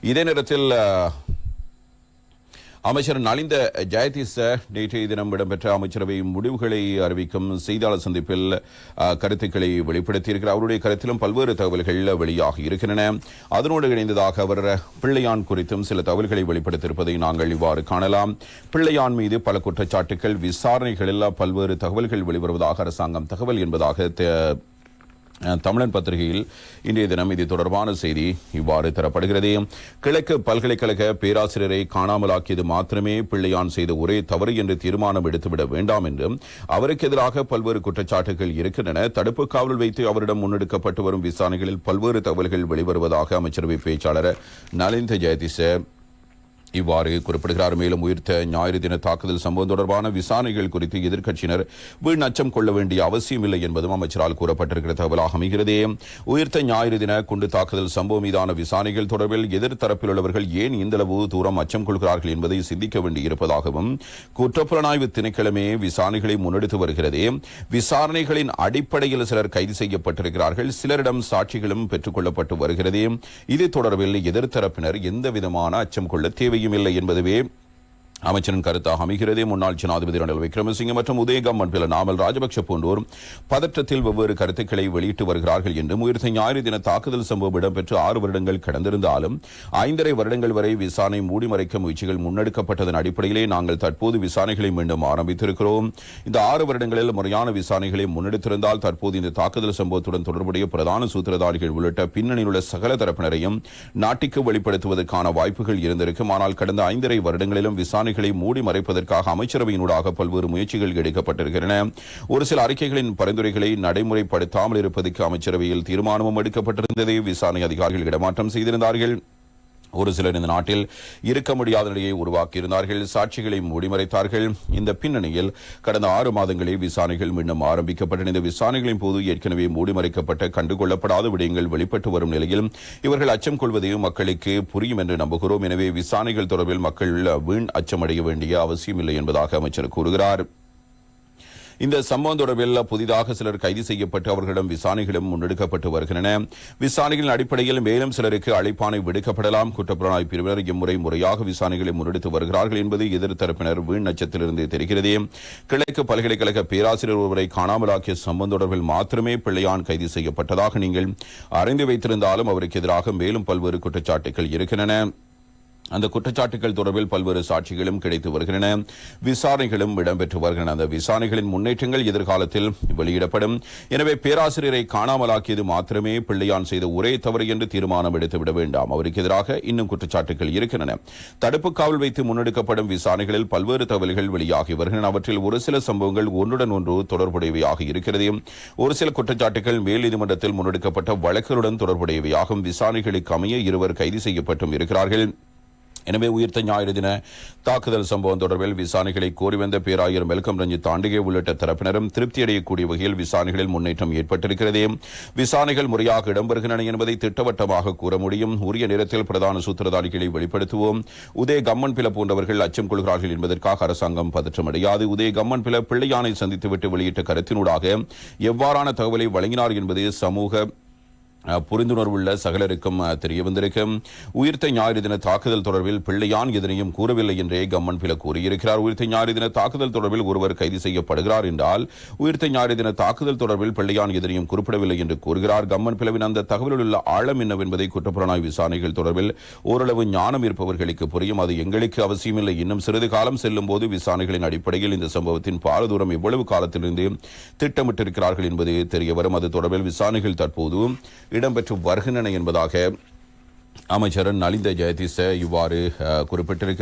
இதே நேரத்தில் அமைச்சர் நலிந்த ஜெயதீச நேற்றைய தினம் இடம்பெற்ற அமைச்சரவை முடிவுகளை அறிவிக்கும் செய்தியாளர் சந்திப்பில் கருத்துக்களை வெளிப்படுத்தியிருக்கிறார். அவருடைய கருத்திலும் பல்வேறு தகவல்கள் வெளியாகி இருக்கின்றன. அதனோடு இணைந்ததாக அவர் பிள்ளையான் குறித்தும் சில தகவல்களை வெளிப்படுத்தியிருப்பதை நாங்கள் இவ்வாறு காணலாம். பிள்ளையான் மீது பல குற்றச்சாட்டுகள் விசாரணைகளில் பல்வேறு தகவல்கள் வெளிவருவதாக அரசாங்கம் தகவல் என்பதாக தெ- தமிழன் பத்திரிகையில் இன்றைய தினம் இது தொடர்பான செய்தி இவ்வாறு தரப்படுகிறது. கிழக்கு பல்கலைக்கழக பேராசிரியரை காணாமலாக்கியது மாத்திரமே பிள்ளையான் செய்த ஒரே தவறு என்று தீர்மானம் எடுத்துவிட வேண்டாம் என்றும் அவருக்கு எதிராக பல்வேறு குற்றச்சாட்டுகள் இருக்கின்றன. தடுப்பு காவல் வைத்து அவரிடம் முன்னெடுக்கப்பட்டு வரும் விசாரணைகளில் பல்வேறு தகவல்கள் வெளிவருவதாக அமைச்சரவை பேச்சாளர் நலிந்த ஜெயதிச இவ்வாறு குறிப்பிடுகிறார். மேலும் உயிர்த்த ஞாயிறு தின தாக்குதல் சம்பவம் தொடர்பான விசாரணைகள் குறித்து எதிர்க்கட்சியினர் வீண் அச்சம் கொள்ள வேண்டிய அவசியமில்லை என்பதும் அமைச்சரால் கூறப்பட்டிருக்கிற தகவலாக அமைகிறது. உயிர்த்த ஞாயிறு தின குண்டு தாக்குதல் சம்பவம் மீதான விசாரணைகள் தொடர்பில் எதிர்த்தரப்பில் உள்ளவர்கள் ஏன் இந்தளவு தூரம் அச்சம் கொள்கிறார்கள் என்பதை சிந்திக்க வேண்டியிருப்பதாகவும் குற்றப்புலனாய்வு திணைக்களமே விசாரணைகளை முன்னெடுத்து வருகிறது. விசாரணைகளின் அடிப்படையில் சிலர் கைது செய்யப்பட்டிருக்கிறார்கள். சிலரிடம் சாட்சிகளும் பெற்றுக் கொள்ளப்பட்டு வருகிறது. இது தொடர்பில் எதிர்த்தரப்பினர் எந்த விதமான அச்சம் கொள்ள தேவை தேவையும் இல்லை என்பதுவே அமைச்சரின் கருத்தாக அமைகிறது முன்னாள் ஜனாதிபதி ரணில் விக்ரமசிங்க மற்றும் உதயகம்மன் பில நாமல் ராஜபக்ஷ போன்றோர் பதற்றத்தில் வெவ்வேறு கருத்துக்களை வெளியிட்டு வருகிறார்கள் என்றும் உயிர்த்த ஞாயிறு தின தாக்குதல் சம்பவம் இடம்பெற்று ஆறு வருடங்கள் கடந்திருந்தாலும் ஐந்தரை வருடங்கள் வரை விசாரணை மூடிமறைக்க முயற்சிகள் முன்னெடுக்கப்பட்டதன் அடிப்படையிலே நாங்கள் தற்போது விசாரணைகளை மீண்டும் ஆரம்பித்திருக்கிறோம். இந்த ஆறு வருடங்களில் முறையான விசாரணைகளை முன்னெடுத்திருந்தால் தற்போது இந்த தாக்குதல் சம்பவத்துடன் தொடர்புடைய பிரதான சூத்திரதாரிகள் உள்ளிட்ட பின்னணியில் உள்ள சகல தரப்பினரையும் நாட்டிற்கு வெளிப்படுத்துவதற்கான வாய்ப்புகள் இருந்திருக்கும். ஆனால் கடந்த ஐந்தரை வருடங்களிலும் விசாரணை விசாரணைகளை மூடி மறைப்பதற்காக அமைச்சரவையினூடாக பல்வேறு முயற்சிகள் எடுக்கப்பட்டிருக்கின்றன. ஒரு சில அறிக்கைகளின் பரிந்துரைகளை நடைமுறைப்படுத்தாமல் இருப்பதற்கு அமைச்சரவையில் தீர்மானமும் எடுக்கப்பட்டிருந்தது. விசாரணை அதிகாரிகள் இடமாற்றம் செய்திருந்தார்கள். ஒரு சிலர் இந்த நாட்டில் இருக்க முடியாத நிலையை உருவாக்கியிருந்தார்கள் சாட்சிகளை மூடிமறைத்தார்கள். இந்த பின்னணியில் கடந்த ஆறு மாதங்களில் விசாரணைகள் மீண்டும் ஆரம்பிக்கப்பட்டன. இந்த விசாரணைகளின் போது ஏற்கனவே மூடிமறைக்கப்பட்ட கண்டுகொள்ளப்படாத விடயங்கள் வெளிப்பட்டு வரும் நிலையில் இவர்கள் அச்சம் கொள்வதையும் மக்களுக்கு புரியும் என்று நம்புகிறோம். எனவே விசாரணைகள் தொடர்பில் மக்கள் வீண் அச்சமடைய வேண்டிய அவசியமில்லை என்பதாக அமைச்சர் கூறுகிறார். இந்த சம்பவம் தொடர்பில் புதிதாக சிலர் கைது செய்யப்பட்டு அவர்களிடம் விசாரணைகளும் முன்னெடுக்கப்பட்டு வருகின்றன. விசாரணைகளின் அடிப்படையில் மேலும் சிலருக்கு அழைப்பானை விடுக்கப்படலாம். குற்றப்புலனாய் பிரிவினர் இம்முறை முறையாக விசாரணைகளை முன்னெடுத்து வருகிறார்கள் என்பது எதிர்த்தரப்பினர் வீண் நச்சத்திலிருந்து தெரிகிறது. கிழக்கு பல்கலைக்கழக பேராசிரியர் ஒருவரை காணாமலாக்கிய சம்பவம் தொடர்பில் மாத்திரமே பிள்ளையான் கைது செய்யப்பட்டதாக நீங்கள் அறிந்து வைத்திருந்தாலும் அவருக்கு எதிராக மேலும் பல்வேறு குற்றச்சாட்டுகள் இருக்கின்றன. அந்த குற்றச்சாட்டுகள் தொடர்பில் பல்வேறு சாட்சிகளும் கிடைத்து வருகின்றன. விசாரணைகளும் இடம்பெற்று வருகின்றன. அந்த விசாரணைகளின் முன்னேற்றங்கள் எதிர்காலத்தில் வெளியிடப்படும். எனவே பேராசிரியரை காணாமலாக்கியது மாத்திரமே பிள்ளையான் செய்த ஒரே தவறு என்று தீர்மானம் எடுத்துவிட வேண்டாம். அவருக்கு எதிராக இன்னும் குற்றச்சாட்டுகள் இருக்கின்றன. தடுப்பு காவல் வைத்து முன்னெடுக்கப்படும் விசாரணைகளில் பல்வேறு தகவல்கள் வெளியாகி வருகின்றன. அவற்றில் ஒரு சில சம்பவங்கள் ஒன்றுடன் ஒன்று தொடர்புடையவையாக இருக்கிறது. ஒரு சில குற்றச்சாட்டுகள் மேல் நீதிமன்றத்தில் முன்னெடுக்கப்பட்ட வழக்குகளுடன் தொடர்புடையவையாகும். விசாரணைகளுக்கு அமைய இருவர் கைது செய்யப்பட்டும் இருக்கிறார்கள். எனவே உயிர்த்த ஞாயிறு தின தாக்குதல் சம்பவம் தொடர்பில் விசாரணைகளை கோரி வந்த பேராயர் மெல்கம் ரஞ்சித் தாண்டிகே உள்ளிட்ட தரப்பினரும் திருப்தி அடையக்கூடிய வகையில் விசாரணைகளில் முன்னேற்றம் ஏற்பட்டிருக்கிறது. விசாரணைகள் முறையாக இடம்பெறுகின்றன என்பதை திட்டவட்டமாக கூற முடியும். உரிய நேரத்தில் பிரதான சூத்திரதாரிகளை வெளிப்படுத்துவோம். உதய கம்மன் பில போன்றவர்கள் அச்சம் கொள்கிறார்கள் என்பதற்காக அரசாங்கம் பதற்றமடையாது. உதய கம்மன் பில பிள்ளையானை சந்தித்துவிட்டு வெளியிட்ட கருத்தினூடாக எவ்வாறான தகவலை வழங்கினார் என்பது சமூக புரிந்துணர்வுள்ள சகலருக்கும் தெரிய வந்திருக்கும் உயிர்த்த ஞாயிறு தின தாக்குதல் தொடர்பில் பிள்ளையான் எதனையும் கூறவில்லை என்றே கம்மன் பில கூறியிருக்கிறார். உயிர்த்த ஞாயிறு தின தாக்குதல் தொடர்பில் ஒருவர் கைது செய்யப்படுகிறார் என்றால் உயிர்த்த ஞாயிறு தின தாக்குதல் தொடர்பில் பிள்ளையான் எதனையும் குறிப்பிடவில்லை என்று கூறுகிறார். கம்மன் பிளவின் அந்த தகவலில் உள்ள ஆழம் என்னவென்பதை குற்றப்புலனாய்வு விசாரணைகள் தொடர்பில் ஓரளவு ஞானம் இருப்பவர்களுக்கு புரியும். அது எங்களுக்கு அவசியமில்லை. இன்னும் சிறிது காலம் செல்லும் போது விசாரணைகளின் அடிப்படையில் இந்த சம்பவத்தின் பாரதூரம் எவ்வளவு காலத்திலிருந்து திட்டமிட்டிருக்கிறார்கள் என்பது தெரிய வரும் அது தொடர்பில் விசாரணைகள் தற்போது இடம்பெற்று வருகின்றன என்பதாக அமைச்சர் நலிந்த ஜெயதீச இவ்வாறு அஹ், குறிப்பிட்டிருக்கிறார்.